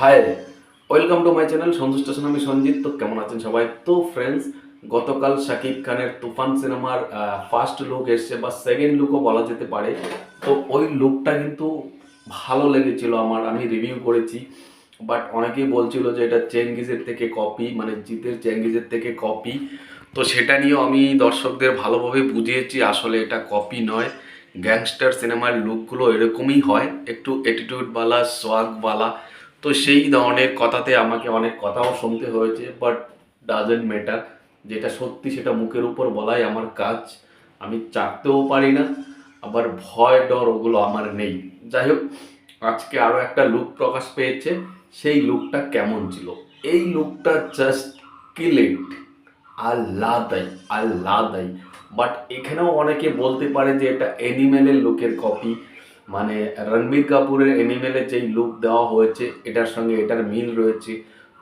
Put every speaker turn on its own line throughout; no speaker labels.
Hi welcome to my channel Santosh station, আমি সঞ্জিত। তো কেমন আছেন সবাই? তো ফ্রেন্ডস গতকাল শাকিব খানের তুফান সিনেমার ফার্স্ট লুক এসছে, বা সেকেন্ড লুকও বলা যেতে পারে। তো ওই লুকটা কিন্তু ভালো লেগেছিল আমার, আমি রিভিউ করেছি। বাট অনেকেই বলছিল যে এটা চেঙ্গিজের থেকে কপি মানে জিতের চেঙ্গিজের থেকে কপি তো সেটা নিয়েও আমি দর্শকদের ভালোভাবে বুঝিয়েছি, আসলে এটা কপি নয়। গ্যাংস্টার সিনেমার লুকগুলো এরকমই হয়, একটু অ্যাটিটিউডওয়ালা সোয়াগওয়ালা তো সেই ধরনের কথাতে আমাকে অনেক কথাও শুনতে হয়েছে বাট ডাজেন্ট ম্যাটার যেটা সত্যি সেটা মুখের উপর বলাই আমার কাজ। আমি চাকতেও পারি না, আবার ভয় ডর ওগুলো আমার নেই। যাই হোক, আজকে আরও একটা লুক প্রকাশ পেয়েছে। সেই লুকটা কেমন ছিল? এই লুকটা জাস্ট কিলেট আল্লাদাই আল্লাদাই বাট এখানেও অনেকে বলতে পারে যে এটা অ্যানিমেলের লুকের কপি মানে রণবীর কাপুরের অ্যানিমেলের যেই লুক দেওয়া হয়েছে, এটার সঙ্গে এটার মিল রয়েছে।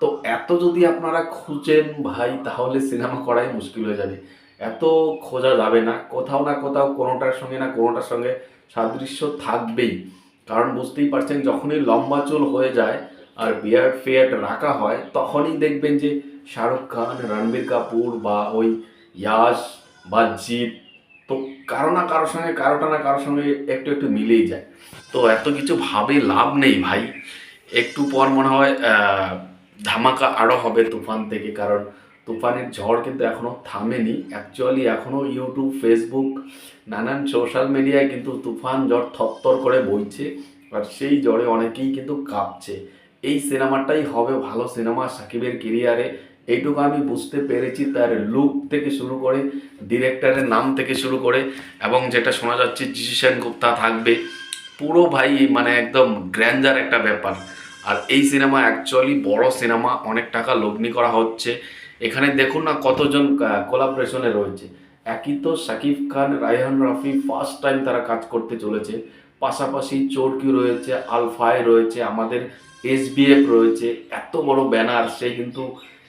তো এত যদি আপনারা খুঁজেন ভাই, তাহলে সিনেমা করাই মুশকিল হয়ে যাবে। এত খোঁজা যাবে না, কোথাও না কোথাও কোনোটার সঙ্গে না কোনোটার সঙ্গে সাদৃশ্য থাকবেই। কারণ বুঝতেই পারছেন, যখনই লম্বা চুল হয়ে যায় আর বিয়ার্ড ফেয়ার্ড রাখা হয়, তখনই দেখবেন যে শাহরুখ খান, রণবীর কাপুর বা ওই ইয়াশ বা জিৎ তো কারও না কারোর সঙ্গে, কারোটা না কারোর সঙ্গে একটু একটু মিলেই যায়। তো এত কিছু ভাবে লাভ নেই ভাই। একটু পর মনে হয় ধামাকা আরও হবে তুফান থেকে, কারণ তুফানের ঝড় কিন্তু এখনও থামেনি। অ্যাকচুয়ালি এখনও ইউটিউব ফেসবুক নানান সোশ্যাল মিডিয়ায় কিন্তু তুফান ঝড় থরথর করে বইছে। আর সেই জ্বরে অনেকেই কিন্তু কাঁপছে। এই সিনেমাটাই হবে ভালো সিনেমা সাকিবের কেরিয়ারে এইটুকু আমি বুঝতে পেরেছি তার লুক থেকে শুরু করে ডিরেক্টরের নাম থেকে শুরু করে, এবং যেটা শোনা যাচ্ছে জিসি সেনগুপ্তা থাকবে। পুরো ভাই মানে একদম গ্র্যান্ডার একটা ব্যাপার। আর এই সিনেমা অ্যাকচুয়ালি বড় সিনেমা, অনেক টাকা লগ্নি করা হচ্ছে। এখানে দেখুন না কতজন কোলাবরেশনে রয়েছে। একই তো শাকিব খান, রায়হান রাফি ফার্স্ট টাইম তারা কাজ করতে চলেছে। পাশাপাশি চোরকি রয়েছে আলফাই রয়েছে, আমাদের এসবিএফ রয়েছে। এত বড় ব্যানার সে কিন্তু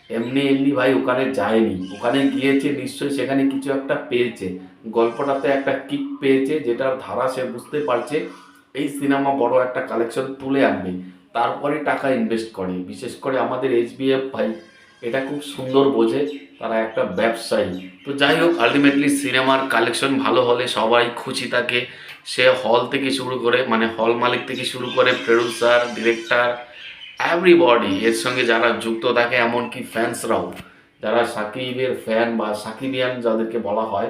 এমনি এমনি ভাই ওখানে যায়নি। ওখানে গিয়েছে, নিশ্চয়ই সেখানে কিছু একটা পেয়েছে। গল্পটাতে একটা কিক পেয়েছে, যেটার ধারা সে বুঝতে পারছে। এই সিনেমা বড় একটা কালেকশন তুলে আনবে। তারপরে টাকা ইনভেস্ট করে। বিশেষ করে আমাদের এইচবিএফ ভাই, এটা খুব সুন্দর বোঝে। তারা একটা ব্যবসায়ী। তো যাই হোক আলটিমেটলি সিনেমার কালেকশন ভালো হলে সবাই খুশি থাকে। সে হল থেকে শুরু করে মানে হল মালিক থেকে শুরু করে প্রডিউসার ডিরেক্টর এভরিবডি এর সঙ্গে যারা যুক্ত থাকে, এমনকি ফ্যান্সরাও যারা সাকিবের ফ্যান বা সাকিবিয়ান যাদেরকে বলা হয়,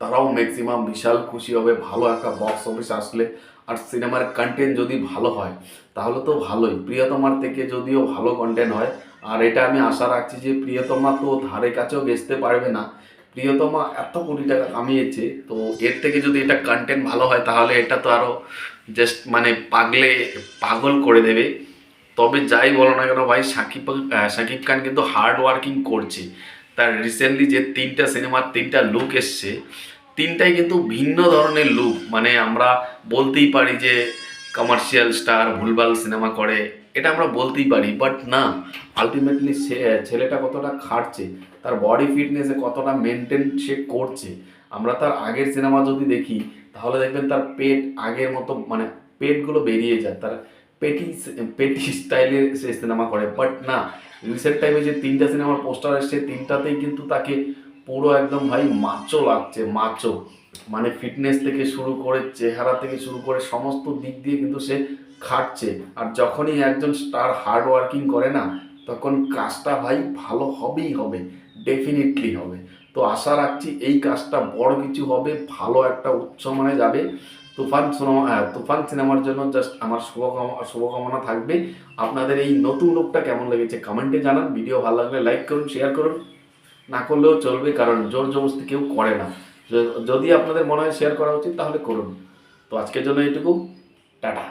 তারাও ম্যাক্সিমাম বিশাল খুশি হবে, ভালো একটা বক্স অফিস আসলে। আর সিনেমার কন্টেন্ট যদি ভালো হয়, তাহলে তো ভালোই। প্রিয়তমার থেকে যদিও ভালো কন্টেন্ট হয়, আর এটা আমি আশা রাখছি যে প্রিয়তমা তো ধারে কাছেও বেচতে পারবে না। প্রিয়তমা এত কোটি টাকা কামিয়েছে, তো এর থেকে যদি এটা কন্টেন্ট ভালো হয়, তাহলে এটা তো আরও জাস্ট মানে পাগলে, পাগল করে দেবে। তবে যাই বলো না কেন ভাই, সাকিব সাকিব খান কিন্তু হার্ড ওয়ার্কিং করছে। তার রিসেন্টলি যে তিনটা সিনেমার তিনটা লুক এসছে, তিনটাই কিন্তু ভিন্ন ধরনের লুক মানে আমরা বলতেই পারি যে কমার্শিয়াল স্টার ভুলভাল সিনেমা করে, এটা আমরা বলতেই পারি। বাট না আলটিমেটলি সে, ছেলেটা কতটা খাটছে, তার বডি ফিটনেসে কতটা মেনটেন সে করছে, আমরা তার আগের সিনেমা যদি দেখি, তাহলে দেখবেন তার পেট আগের মতো মানে পেটগুলো বেরিয়ে যায়। তার পেটি পেটি স্টাইলে সে সিনেমা করে বাট না রিসেন্ট টাইমে যে তিনটা সিনেমার পোস্টার এসছে তিনটাতেই কিন্তু তাকে পুরো একদম ভাই মাচো লাগছে, মাচো। মানে ফিটনেস থেকে শুরু করে, চেহারা থেকে শুরু করে সমস্ত দিক দিয়ে কিন্তু সে খাটছে। আর যখনই একজন স্টার হার্ড ওয়ার্কিং করে না, তখন কাজটা ভাই ভালো হবেই হবে ডেফিনেটলি হবে। তো আশা রাখছি এই কাজটা বড় কিছু হবে, ভালো একটা উচ্চ মানে যাবে। তুফান সিনেমা তুফান সিনেমার জন্য জাস্ট আমার শুভকামনা শুভকামনা থাকবে। আপনাদের এই নতুন লোকটা কেমন লেগেছে কমেন্টে জানান। ভিডিও ভালো লাগলে লাইক করুন শেয়ার করুন। না করলেও চলবে, কারণ জোর জবরস্তি কেউ করে না। যদি আপনাদের মনে হয় শেয়ার করা উচিত, তাহলে করুন। তো আজকের জন্য এইটুকু। টাটা।